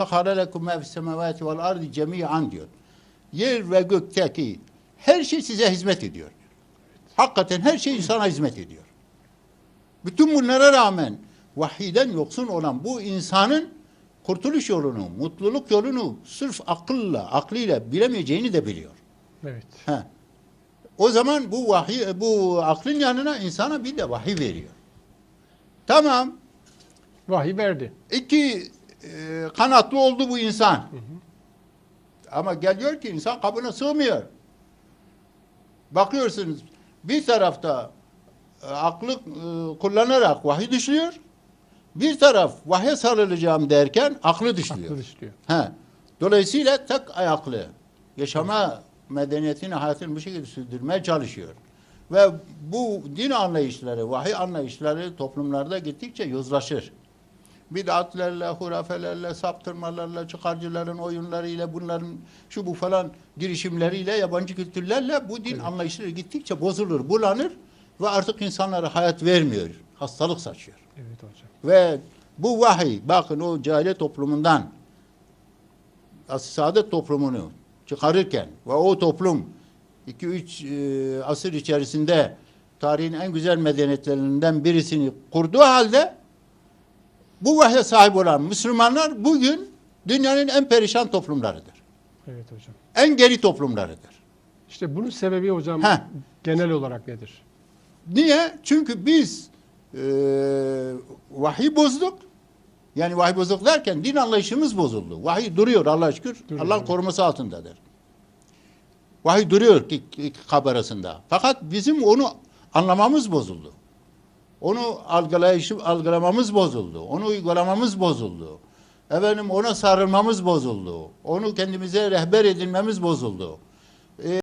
Sakara lekum ma fis semavati vel ardi cemi'an diyor. Yer ve gökteki her şey size hizmet ediyor. Hakikaten her şey insana hizmet ediyor. Bütün bunlara rağmen vahiden yoksun olan bu insanın kurtuluş yolunu, mutluluk yolunu sırf akılla, aklıyla bilemeyeceğini de biliyor. Evet. He. O zaman bu vahiy, bu aklın yanına insana bir de vahiy veriyor. Tamam, Vahiy verdi. iki e, kanatlı oldu bu insan. Ama geliyor ki insan kabına sığmıyor. Bakıyorsunuz bir tarafta e, aklı e, kullanarak vahiy dışlıyor. Bir taraf vahye sarılacağım derken aklı dışlıyor. Aklı. He. Dolayısıyla tek ayaklı yaşama medeniyetini, hayatını bu şekilde sürdürmeye çalışıyor. Ve bu din anlayışları, vahiy anlayışları toplumlarda gittikçe yozlaşır. Bid'atlerle, hurafelerle, saptırmalarla, çıkarcıların oyunlarıyla, bunların şu bu falan girişimleriyle, yabancı kültürlerle bu din anlayışları gittikçe bozulur, bulanır ve artık insanlara hayat vermiyor. Hastalık saçıyor. Evet hocam. Ve bu vahiy bakın o cahiliye toplumundan saadet toplumunu çıkarırken ve o toplum 2-3 e, asır içerisinde tarihin en güzel medeniyetlerinden birisini kurduğu halde bu vahye sahip olan Müslümanlar bugün dünyanın en perişan toplumlarıdır. Evet hocam. En geri toplumlarıdır. İşte bunun sebebi hocam Heh. genel olarak nedir? Niye? Çünkü biz e, vahiy bozduk. Yani vahiy bozduk derken din anlayışımız bozuldu. Vahiy duruyor Allah'a şükür. Duruyor. Allah'ın koruması altındadır. Vahiy duruyor iki, iki kab arasında. Fakat bizim onu anlamamız bozuldu. Onu algılayışı, algılamamız bozuldu. Onu uygulamamız bozuldu. Efendim ona sarılmamız bozuldu. Onu kendimize rehber edinmemiz bozuldu.